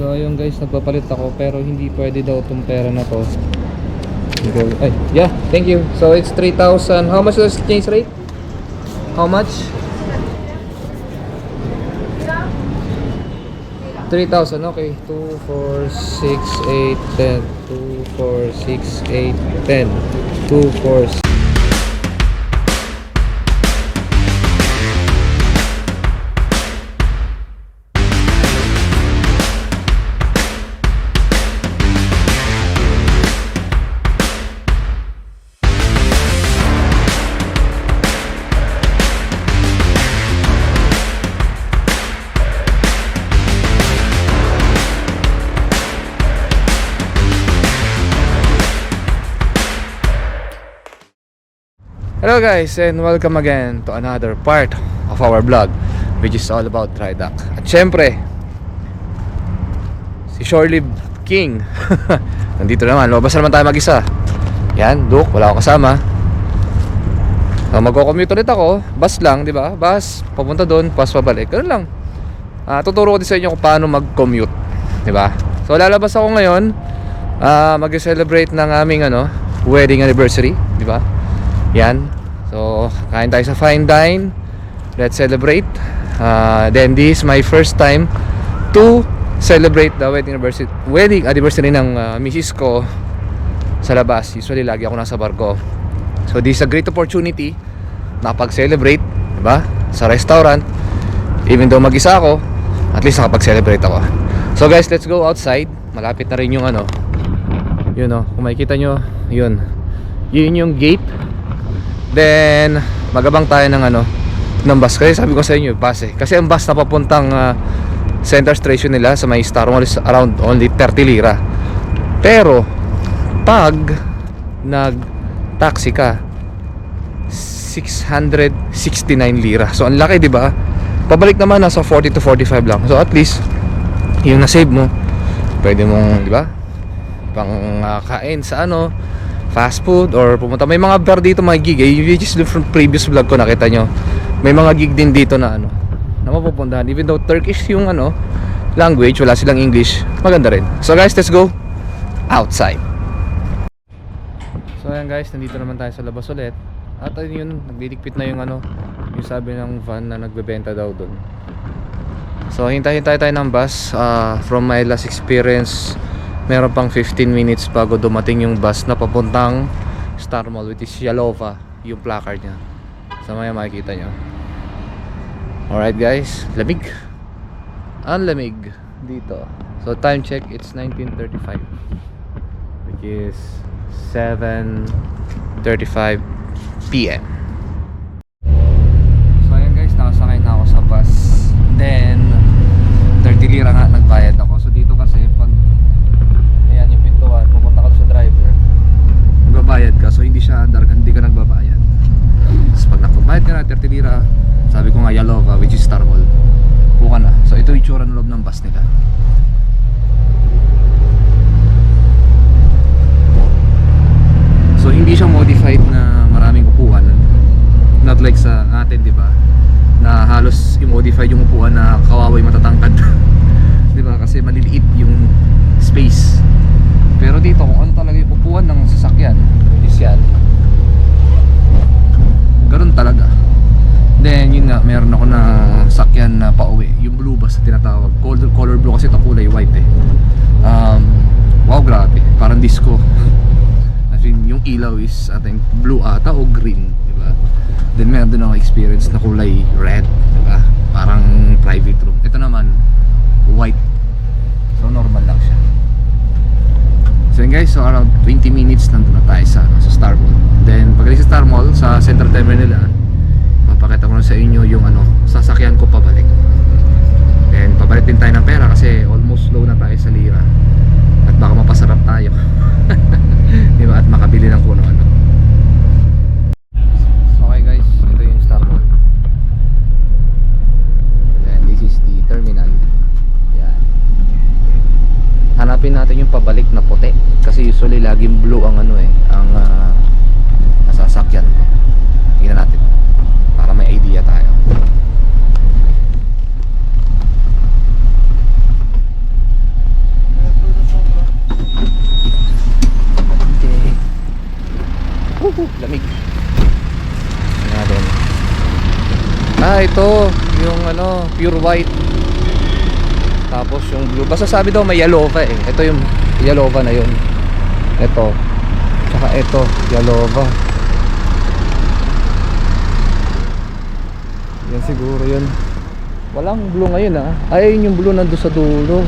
So ayun guys, nagpapalit ako pero hindi pwede daw itong pera na to. Ay, yeah, thank you. So it's 3,000. How much was exchange rate? How much? 3,000, okay. 2, 4, 6, 8, 10. 2, 4, 6, 8, 10. 2, 4, 6. Hello guys and welcome again to another part of our vlog which is all about Tridac. At syempre, si Shorelib King. Nandito naman, lumabas na naman tayo mag-isa. Yan, Duke, wala ako kasama. So, magko-commute ulit ako, bus lang, di ba? Bus, papunta doon, bus pabalik. Ganun lang. Ah, tuturo ko din sa inyo kung paano mag-commute, di ba? So, lalabas ako ngayon, ah, mag-celebrate ng aming ano, wedding anniversary, di ba? Yan. So, kain tayo sa fine dine. Let's celebrate. Uh, then this is my first time to celebrate the wedding anniversary, wedding anniversary ng uh, misis ko sa labas. Usually lagi ako nasa barko. So this is a great opportunity na pag-celebrate, 'di ba? Sa restaurant. Even though mag-isa ako, at least nakapag-celebrate ako. So guys, let's go outside. Malapit na rin yung ano. Yun oh, kung makikita nyo, yun. Yun yung gate Then, magabang tayo ng ano, ng bus. Kasi sabi ko sa inyo, bus eh. Kasi ang bus na papuntang ah, center station nila sa may Star Mall is around only 30 lira. Pero, pag nag-taxi ka, 669 lira. So, ang laki, di ba? Pabalik naman, nasa 40 to 45 lang. So, at least, yung na-save mo, pwede mong, di ba? Pang ah, kain sa ano, fast food or pumunta. May mga bar dito mga gig eh which is from previous vlog ko nakita nyo. May mga gig din dito na ano na mapupuntahan. Even though Turkish yung ano language wala silang English maganda rin. So guys let's go outside. So ayan guys nandito naman tayo sa labas ulit. At ayun yun nagdidikpit na yung ano yung sabi ng van na nagbebenta daw doon so hintay-hintay tayo ng bus Ah, from my last experience meron pang 15 minutes bago dumating yung bus na papuntang Star Mall which is Yalova yung placard niya. Sa maya makikita nyo alright guys. Lamig. Ang lamig dito. So time check it's 1935 which is 7.35 p.m. So ayan guys, nakasakay na ako sa bus. Then 30 lira nga nagbayad ako. So dito kasi pag ayan yung pintuan, pupunta ka doon sa driver. Magbabayad ka, so hindi siya dark, hindi ka nagbabayad. Tapos pag nagbabayad ka na 30 lira, sabi ko nga Yalova, which is Star Mall. Puka na. So ito yung itsura ng loob ng bus nila. So hindi siya modified na maraming upuan. Not like sa atin, 'di ba? Na halos i-modify yung upuan na kawawa yung matatangkad. 'Di ba? Kasi maliliit yung space. Pero dito kung ano talaga yung upuan ng sasakyan, is yan. Ganun talaga. Then yun nga, meron ako na sakyan na pauwi. Yung blue bus na tinatawag. Color, color blue kasi ito kulay white eh. Um, wow, grabe. Parang disco. As in, yung ilaw is I think blue ata o green, di ba? Then meron din ako experience na kulay red, di ba? Parang private room. Ito naman white. So normal lang siya. So guys, so around 20 minutes nandun na tayo sa, sa Star Mall. Then pagdating sa Star Mall, sa Central Terminal nila, papakita ko na sa inyo yung ano, sasakyan ko pabalik. Then pabalik din tayo ng pera kasi almost low na tayo sa lira. At baka mapasarap tayo. Di ba? At makabili ng kuno ano. Okay guys, ito yung Star. Then this is the terminal. Yan. Hanapin natin yung pabalik na puti kasi usually laging blue ang ano eh, ang ah, nasasakyan ko. Tingnan natin para may idea tayo. Lamig. Tingnan natin. Ah, ito. Yung ano, pure white. Tapos yung blue. Basta sabi daw may Yalova eh. Ito yung Yalova na yun. Ito. Tsaka ito, Yalova. Yan siguro yun. Walang blue ngayon ah. Ay, yun yung blue nando sa dulo.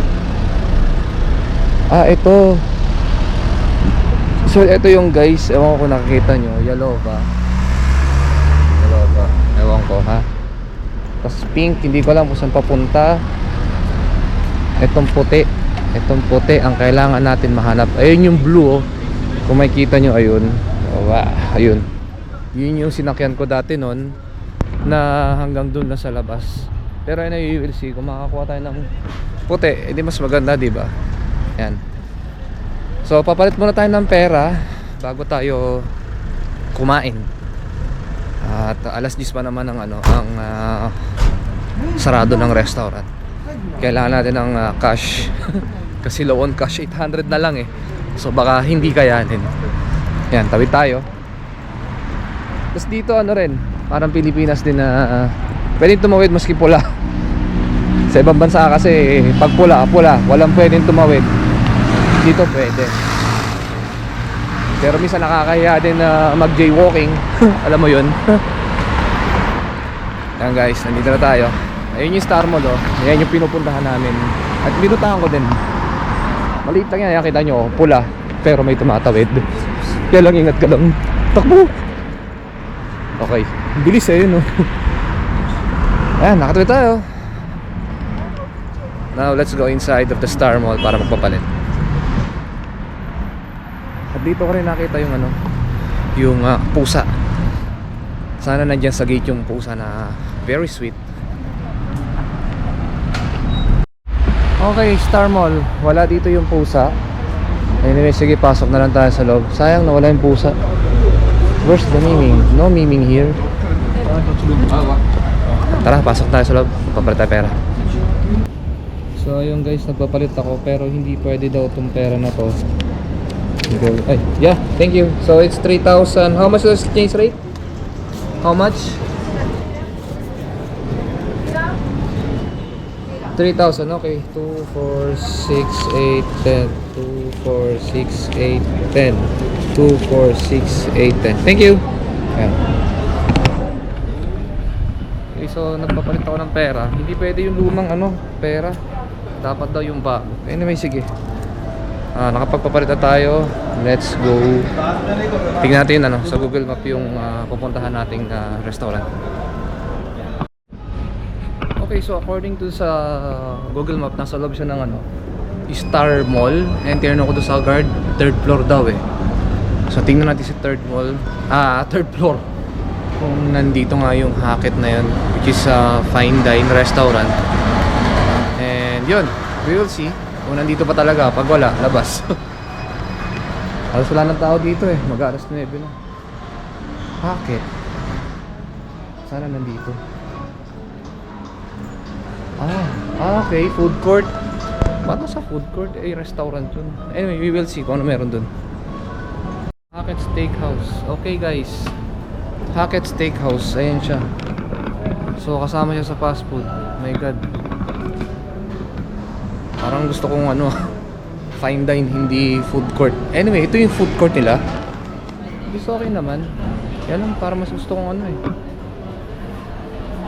Ah, ito. So, ito yung guys. Ewan ko kung nakikita nyo. Yalova. Yalova. Ewan ko ha. Tapos pink. Hindi ko alam kung saan papunta. Itong puti. Itong puti. Ang kailangan natin mahanap. Ayun yung blue oh. Kung makikita nyo, ayun. Oh, wow. Ayun. Yun yung sinakyan ko dati nun na hanggang dun na sa labas. Pero ayun, you will see, kung makakuha tayo ng puti, edi mas maganda, di ba? Yan. So, papalit muna tayo ng pera bago tayo kumain. At alas 10 pa naman ang ano, ang ah, sarado ng restaurant. Kailangan natin ng ah, cash. Kasi low on cash 800 na lang eh. So baka hindi kayanin. Yan, tawid tayo. Tapos dito ano rin, parang Pilipinas din na uh, pwedeng tumawid maski pula. Sa ibang bansa kasi pag pula, pula, walang pwedeng tumawid. Dito pwede. Pero minsan nakakahiya din na mag jaywalking. Alam mo yun. Yan guys, nandito na tayo. Ayun yung Star Mall oh. Ayan yung pinupuntahan namin. At binutahan ko din. Maliit lang yan, kita nyo, oh, pula. Pero may tumatawid. Kaya lang ingat ka lang. Takbo! Okay. Bilis eh yun oh. Ayan, nakatuloy tayo. Now, let's go inside of the Star Mall para magpapalit. Dito ko rin nakita yung ano, yung ah, pusa. Sana nandiyan sa gate yung pusa na very sweet. Okay, Star Mall. Wala dito yung pusa. Anyway, sige, pasok na lang tayo sa loob. Sayang nawala yung pusa. Where's the miming? No miming here. Tara, pasok tayo sa loob. Papalit tayo pera. So, ayun guys, nagpapalit ako pero hindi pwede daw itong pera na to. Go- Ay, yeah, thank you. So, it's 3,000. How much is the exchange rate? How much? 3,000, okay. 2, 4, 6, 8, 10. 2, 4, 6, 8, 10. 2, 4, 6, 8, 10. Thank you. Ayan. Okay, so nagpapalit ako ng pera. Hindi pwede yung lumang ano, pera. Dapat daw yung bago. Anyway, sige. Ah, nakapagpapalit na tayo. Let's go. Tingnan natin ano, sa Google Map yung ah, pupuntahan nating ah, restaurant. Okay, so according to sa Google Map, nasa loob siya ng ano, Star Mall. And tinanong ko doon sa guard, third floor daw eh. So tingnan natin si third mall, ah, third floor. Kung nandito nga yung Hackett na yun, which is a fine dine restaurant. And yun, we will see kung nandito pa talaga. Pag wala, labas. Halos wala ng tao dito eh. Mag-aras 9 na. Hackett. Sana nandito. Ah, ah, okay. Food court. Paano sa food court? Eh, restaurant yun. Anyway, we will see kung ano meron dun. Hackett Steakhouse. Okay, guys. Hackett Steakhouse. Ayan siya. So, kasama siya sa fast food. My God. Parang gusto kong ano, fine dine, hindi food court. Anyway, ito yung food court nila. Gusto okay naman. Yan lang, para mas gusto kong ano eh.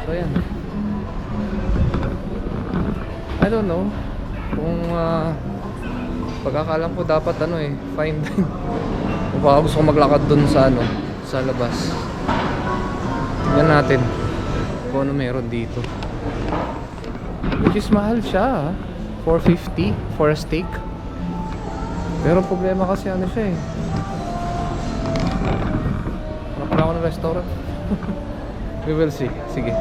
So, ayan. I don't know kung uh, pagkakalam ko dapat ano eh fine dine kung baka gusto ko maglakad dun sa ano sa labas tingnan natin kung ano meron dito which is mahal siya ah. 450 for a steak. Pero problema kasi ano siya eh. Hanap pala ako ng restaurant. We will see. Sige.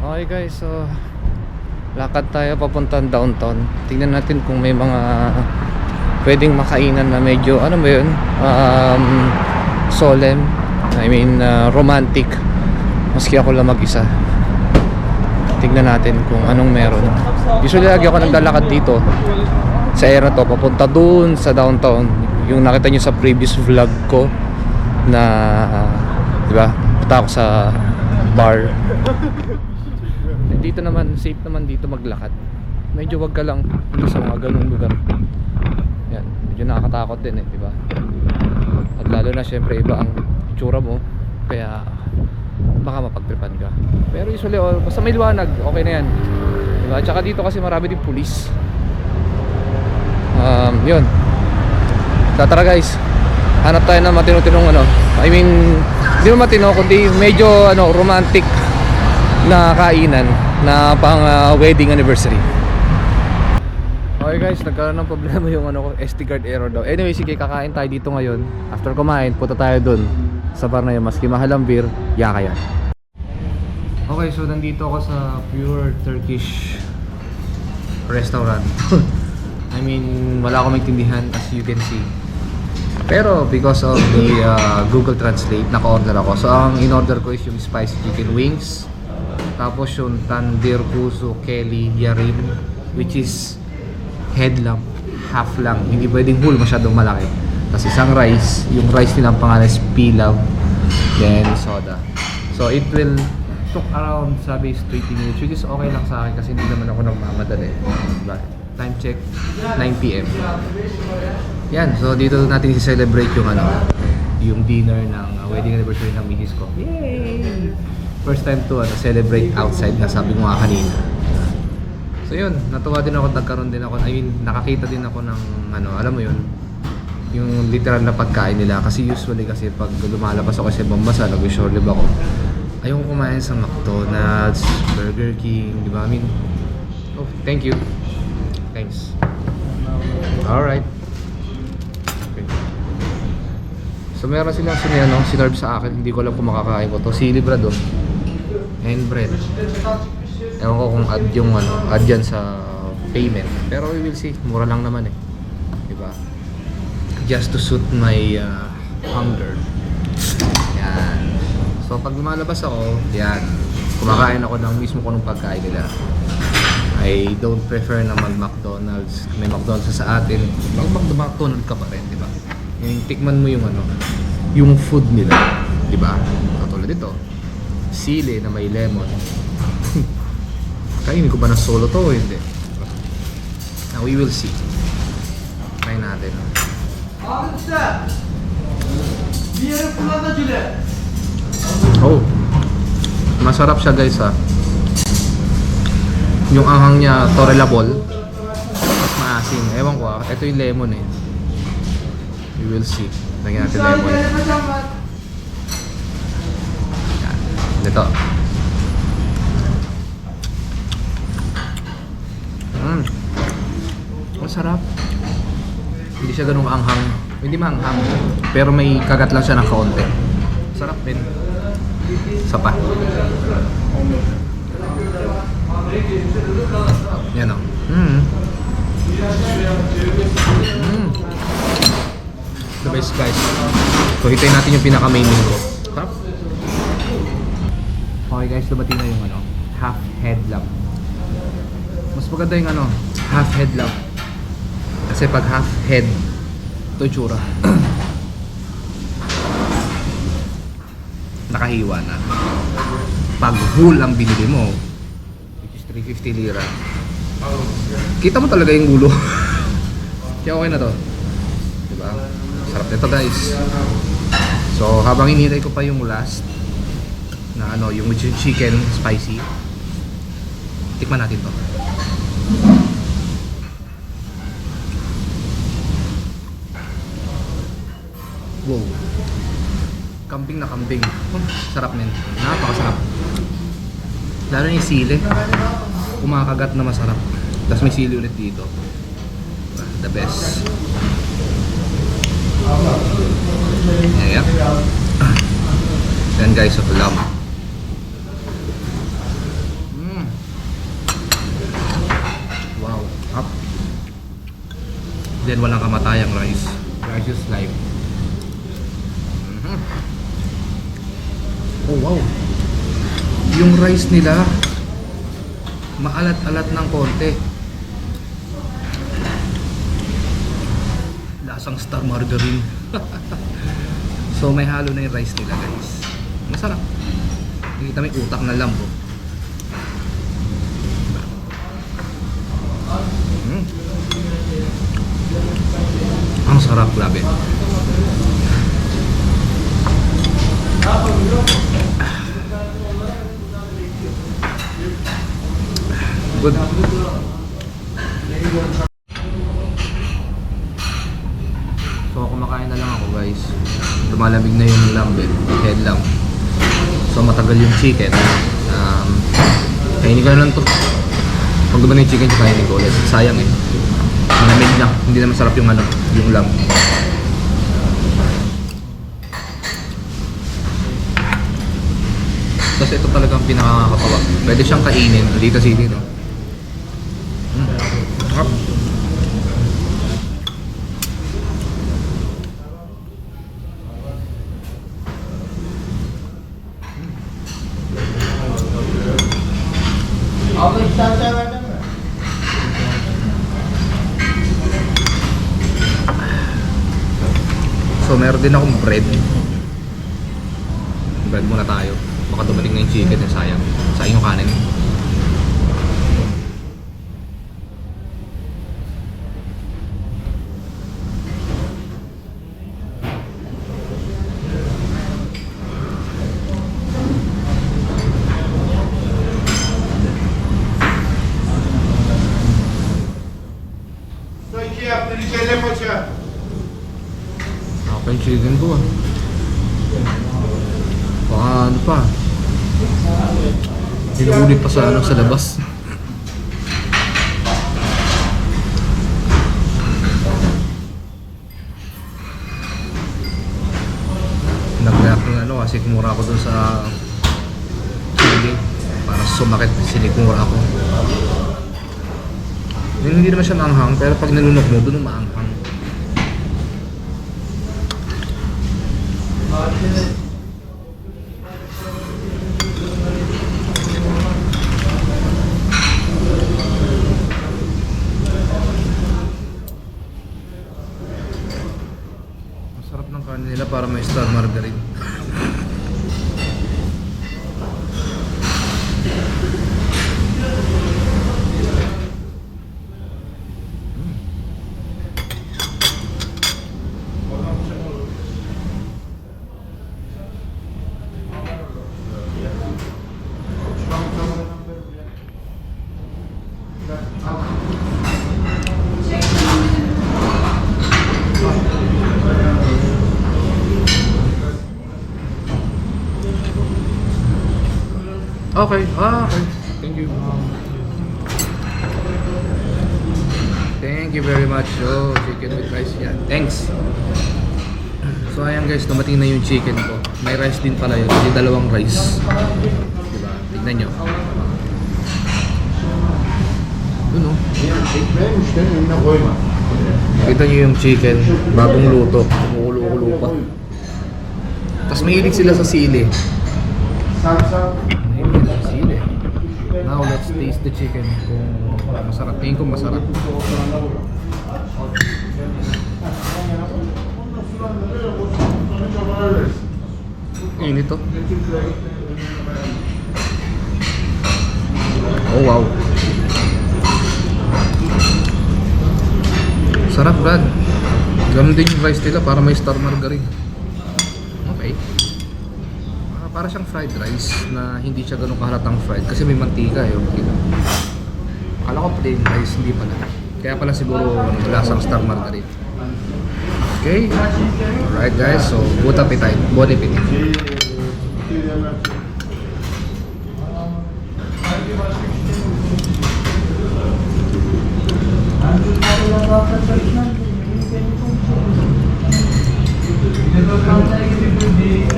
Okay guys. So lakad tayo papuntang downtown. Tingnan natin kung may mga pwedeng makainan na medyo ano ba yun? Um, solemn. I mean uh, romantic. Maski ako lang mag isa tingnan natin kung anong meron usually lagi ako naglalakad dito sa area to papunta dun sa downtown yung nakita nyo sa previous vlog ko na, di ba, punta ako sa bar. Dito naman, safe naman dito maglakad. Medyo wag ka lang sa mga ganung lugar. Yan, medyo nakakatakot din eh, di ba? At lalo na syempre iba ang itsura mo, kaya baka mapagtripan ka. Pero usually, oh, basta may liwanag, okay na yan. Diba? Tsaka dito kasi marami din pulis. Um, yun. So, tara guys. Hanap tayo ng matino-tinong ano. I mean, hindi naman matino, kundi medyo ano, romantic na kainan na pang ah, wedding anniversary. Okay guys, nagkaroon ng problema yung ano ko, SD card error daw. Anyway, sige, kakain tayo dito ngayon. After kumain, punta tayo dun sa bar na yun. Maski mahal ang beer, yaka yan. Okay, so nandito ako sa Pure Turkish restaurant. I mean, wala akong maintindihan as you can see. Pero because of the uh, Google Translate, naka-order ako. So ang in-order ko is yung spicy chicken wings. Tapos yung tandir kuso Kelly Yarim which is head lang, half lang. Hindi pwedeng whole, masyadong malaki. Tapos isang rice, yung rice nila ang pangalan is pilaw. Then soda. So it will took around sabi is 20 minutes which is okay lang sa akin kasi hindi naman ako nagmamadali. Diba? Time check 9pm. Yan, so dito natin i-celebrate yung ano, yung dinner ng uh, wedding anniversary ng misis ko. Yay! First time to ano, celebrate outside na sabi ko nga kanina. So yun, natuwa din ako, nagkaroon din ako, I mean, nakakita din ako ng ano, alam mo yun, yung literal na pagkain nila kasi usually kasi pag lumalabas ako sa ibang bansa, nag-shore live ako. Ayoko kumain sa McDonald's, Burger King, di ba? I mean, oh, thank you. Thanks. Alright. Okay. So meron silang sinano, sinerve sa akin, hindi ko alam kung makakain ko to. Sili bread oh. And bread. Ewan ko kung add yung ano, add yan sa payment. Pero we will see, mura lang naman eh. Just to suit my uh, hunger. Yan. So pag lumalabas ako, yan. Kumakain ako ng mismo ko ng pagkain nila. I don't prefer na mag-McDonald's. May McDonald's sa atin. Mag-McDonald's ka pa rin, di ba? Yung tikman mo yung ano, yung food nila, di ba? Katulad ito. Sili na may lemon. Kainin ko ba na solo to o hindi? Now we will see. Try natin. Bir yere kullanma Cüle. Oh. Masarap siya guys ha. Yung anghang niya, torelabol. Mas maasim. Ewan ko ah. Ito yung lemon eh. We will see. Lagyan natin lemon. Yan. Ito. Mm. Masarap. Hindi siya ganun anghang. Hindi maanghang. Pero may kagat lang siya ng kaunti. Sarap din. Isa pa. Yan o. Mm. Mm. The best guys. So hintayin natin yung pinaka main ko. Sarap. Okay guys, dumating na yung ano, half head lamb. Mas maganda yung ano, half head lamb. Kasi pag half head, ito tsura. Nakahiwa na. Pag whole ang binili mo, which is 350 lira, kita mo talaga yung gulo. Kaya okay na to. Diba? Sarap nito guys. So habang hinihintay ko pa yung last na ano, yung chicken spicy, tikman natin to. Wow. Kambing na kambing. Sarap men. Napakasarap. Lalo yung sili. Kumakagat na masarap. Tapos may sili ulit dito. The best. Ayan. Yan guys, so lamb. Mm. Wow. Up. Then walang kamatayang rice. Rice life. Oh wow. Yung rice nila maalat-alat ng konti. Lasang star margarine. So may halo na yung rice nila guys. Masarap. Nakikita may utak na lambo. Mm. Ang sarap, grabe. Good. So kumakain na lang ako guys. Lumalamig na yung lambe, head lang. So matagal yung chicken. Um, kainin ko na lang to. Pag dumating yung chicken, kainin ko ulit. Sayang eh. Malamig na. Hindi na masarap yung ano, yung lamb. Tapos ito talagang pinakakatawa. Pwede siyang kainin. Kasi dito. Mm. Istersen verdin mi? So meron din akong bread. Bread muna tayo. Baka dumating na yung chicken eh, sayang. Sayang yung kanin. Su iki yaptın, içeride koça. Ako yung chicken ko ah. Baka ano pa. Hinuulit pa sa ano sa labas. Nag-react ng ano kasi kumura ako dun sa Sige. Para sumakit sinikura ako. Yung Hindi naman siya maanghang pero pag nalunok mo dun maanghang. Masarap ng kanin nila para may star margarine. Okay, ah, okay. Thank you. Thank you very much. Oh, chicken with rice yan. Thanks. So ayan guys, dumating na yung chicken ko. May rice din pala yun. Yung dalawang rice. Diba? Tignan nyo. Yun oh. Önüne koyma. Kita nyo yung chicken. Bagong luto. Kumukulo-kulo pa. Tapos mahilig sila sa sili. Sarımsak. Mahilig sila sa sili. Now let's taste the chicken. Kung masarap. Tingin ko masarap. Init to. Oh wow. Sarap Brad. Ganun din yung rice nila para may star margarine para siyang fried rice na hindi siya ganun kahalatang fried kasi may mantika eh. Okay lang. Ko plain rice, hindi pala. Kaya pala siguro ano, lasang star margarine. Okay? Alright guys, so good appetite. Bon appetit.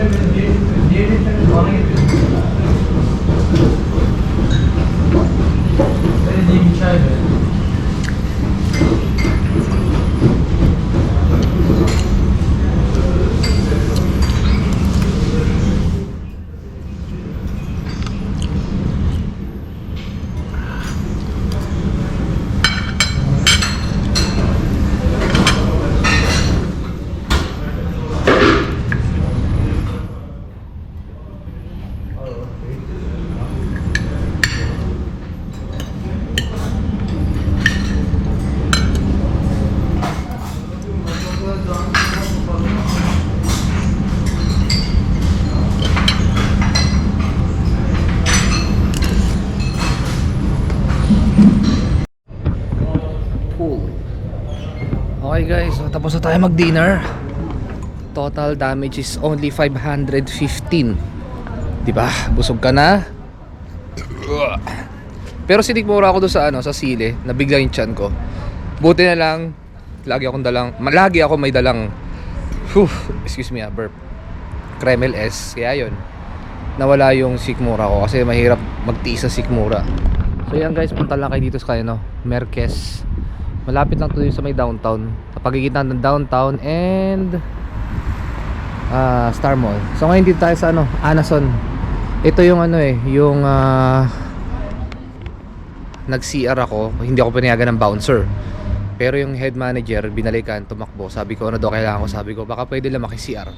Thank you. 좋아하겠지. Tapos na tayo mag-dinner. Total damage is only 515. 'Di ba? Busog ka na. Pero sinikmura ako doon sa ano, sa sili, nabigla yung tiyan ko. Buti na lang lagi akong dalang, lagi ako may dalang whew, excuse me, ah, burp. Kremel S, kaya 'yon. Nawala yung sikmura ko kasi mahirap magtiis sa sikmura. So yan guys, punta lang kayo dito sa ano, Merkes. Malapit lang to sa may downtown. Sa pagigitan ng downtown and ah Star Mall. So ngayon dito tayo sa ano, Anason. Ito yung ano eh, yung ah, nag-CR ako, hindi ako pinayagan ng bouncer. Pero yung head manager, binalikan, tumakbo. Sabi ko, ano daw kailangan ko? Sabi ko, baka pwede lang maki-CR.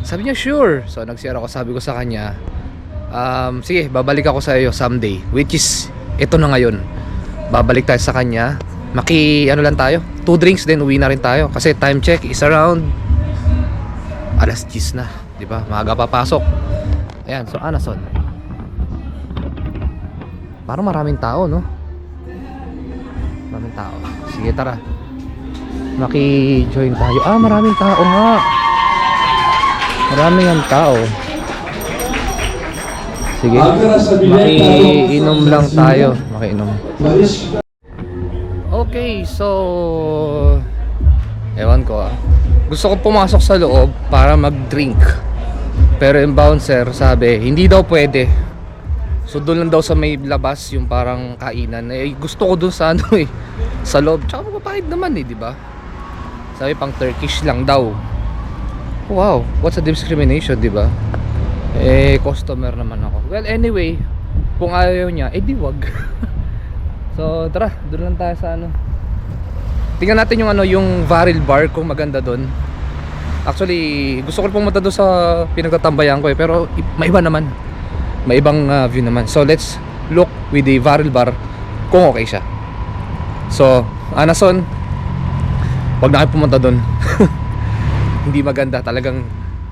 Sabi niya, sure. So nag-CR ako, sabi ko sa kanya, um, sige, babalik ako sa iyo someday. Which is, ito na ngayon. Babalik tayo sa kanya. Maki, ano lang tayo? Two drinks, then uwi na rin tayo. Kasi time check is around alas 10 na. Di ba? Maaga papasok. Ayan, so Anason. Parang maraming tao, no? Maraming tao. Sige, tara. Maki-join tayo. Ah, maraming tao nga. Maraming ang tao. Sige. Makiinom lang tayo. Makiinom. So ewan ko ah. Gusto ko pumasok sa loob para mag-drink. Pero yung bouncer sabi, hindi daw pwede. So doon lang daw sa may labas yung parang kainan. Eh gusto ko doon sa ano eh, sa loob. Tsaka mapapahid naman eh, di ba? Sabi pang Turkish lang daw. Wow, what's a discrimination, di ba? Eh, customer naman ako. Well, anyway, kung ayaw niya, eh di wag. so, tara, doon lang tayo sa ano. Tingnan natin yung ano, yung Varil Bar kung maganda doon. Actually, gusto ko pumunta doon sa pinagtatambayan ko eh, pero i- maiba naman. May ibang ah, view naman. So, let's look with the Varil Bar kung okay siya. So, Anason, wag na kayo pumunta doon. Hindi maganda, talagang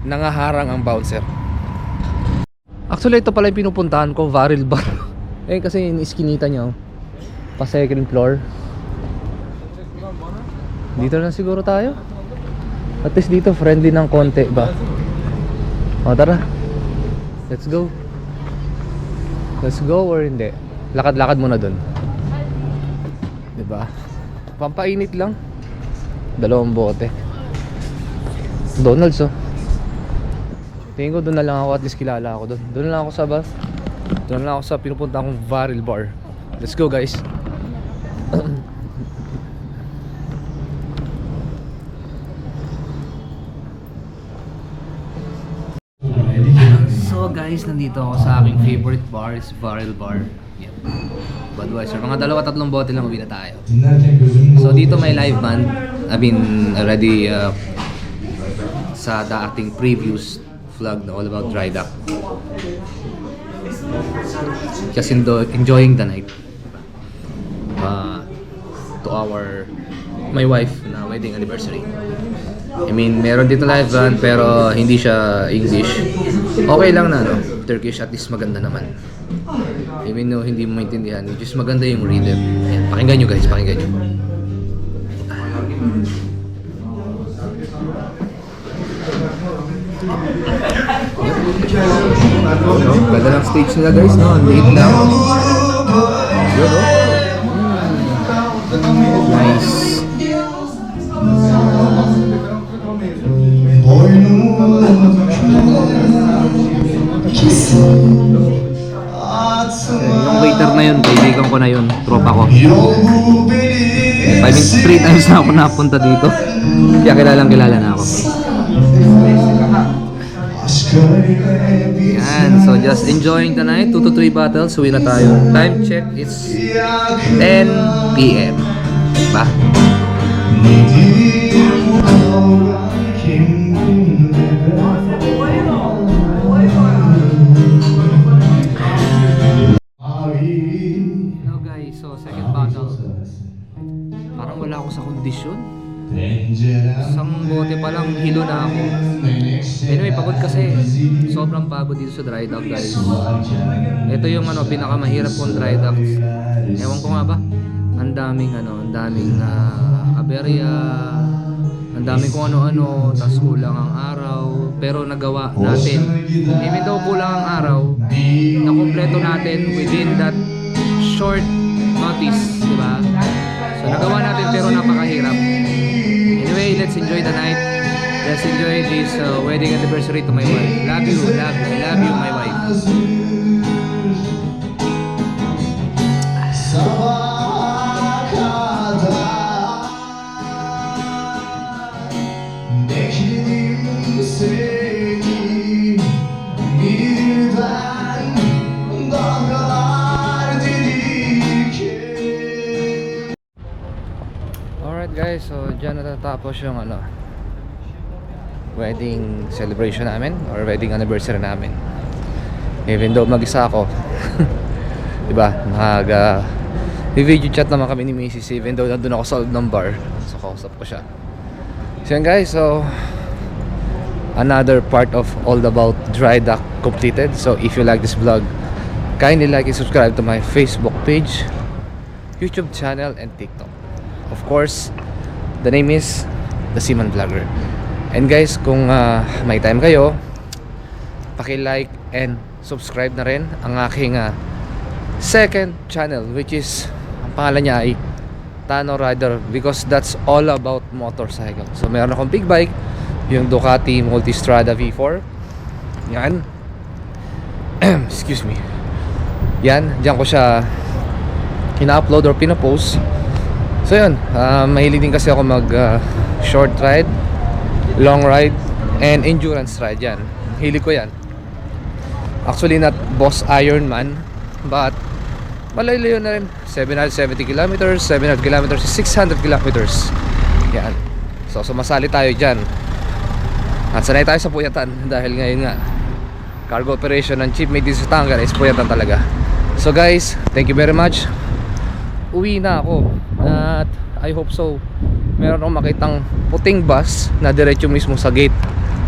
nangaharang ang bouncer. Actually, ito pala yung pinupuntahan ko, Varil Bar. eh, kasi iniskinita niya, oh. Pa second floor. Dito na siguro tayo. At least dito, friendly ng konti ba? O, tara. Let's go. Let's go or hindi? Lakad-lakad muna dun. ba? Pampainit lang. Dalawang bote. Donald's oh. Tingin ko doon na lang ako at least kilala ako doon. Doon lang ako sa ba? Doon lang ako sa pinupunta kong Varil Bar. Let's go guys. So guys, nandito ako sa aking favorite bar is Varil Bar. Yan. Budweiser. Mga dalawa tatlong bote lang uwi na tayo. So dito may live band. I mean, already uh, sa dating previous vlog na all about dry dock. Just enjoying the night. Uh, to our my wife na wedding anniversary. I mean, meron dito live band pero hindi siya English. Okay lang na, no? Turkish at least maganda naman. Even though hindi mo maintindihan, just maganda yung rhythm. Ayan, pakinggan nyo guys, pakinggan nyo. No? Ganda ng stage nila guys, no? Ang liit lang. Yun, no? Waiter na yun, kaibigan ko na yun, tropa ko. I mean, three times na ako napunta dito. Kaya kilalang kilala na ako. Yan, so just enjoying the night. 2 to 3 bottles, uwi na tayo. Time check, it's 10 p.m. Ba? So second bottle. Parang wala ako sa kondisyon. Isang bote pa lang, hilo na ako. Anyway, pagod kasi. Sobrang pagod dito sa dry dock guys. Ito yung ano, pinakamahirap kong dry dock. Ewan ko nga ba. Ang daming ano, ang daming uh, aberya, ang daming kung ano-ano, tas kulang ang araw, pero nagawa natin. Even though kulang ang araw, nakompleto natin within that short notice, di ba? So nagawa natin pero napakahirap. Anyway, let's enjoy the night. Let's enjoy this uh, wedding anniversary to my wife. Love you, love you, love you, my wife. Dyan natatapos yung ano wedding celebration namin or wedding anniversary namin. Even though mag-isa ako. 'Di ba? Nag uh, video chat naman kami ni Mrs. even though nandun ako sa loob ng bar. So kausap ko siya. So yan guys, so another part of All About Dry Dock completed. So if you like this vlog, kindly like and subscribe to my Facebook page, YouTube channel, and TikTok. Of course, the name is The Seaman Vlogger. And guys, kung ah, may time kayo, paki-like and subscribe na rin ang aking ah, second channel which is ang pangalan niya ay Tano Rider because that's all about motorcycle. So meron akong big bike, yung Ducati Multistrada V4. Yan. Excuse me. Yan, diyan ko siya ina-upload or pinopost. So yun, ah, mahilig din kasi ako mag ah, short ride, long ride, and endurance ride yan. Hilig ko yan. Actually not boss Ironman, but malayo na rin. 770 kilometers, 700 kilometers, 600 kilometers. Yan. So sumasali tayo dyan. At sanay tayo sa puyatan dahil ngayon nga cargo operation ng chief mate sa Tangar is puyatan talaga. So guys, thank you very much uwi na ako. At I hope so meron akong makitang puting bus na diretso mismo sa gate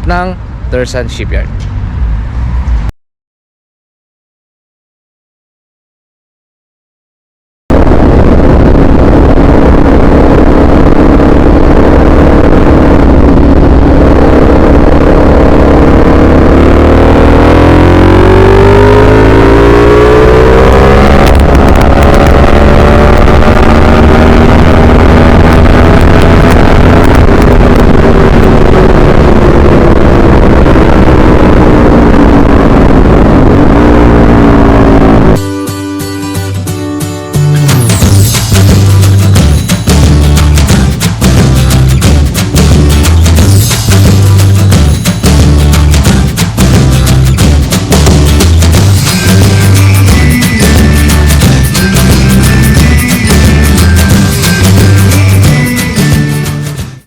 ng Tersan Shipyard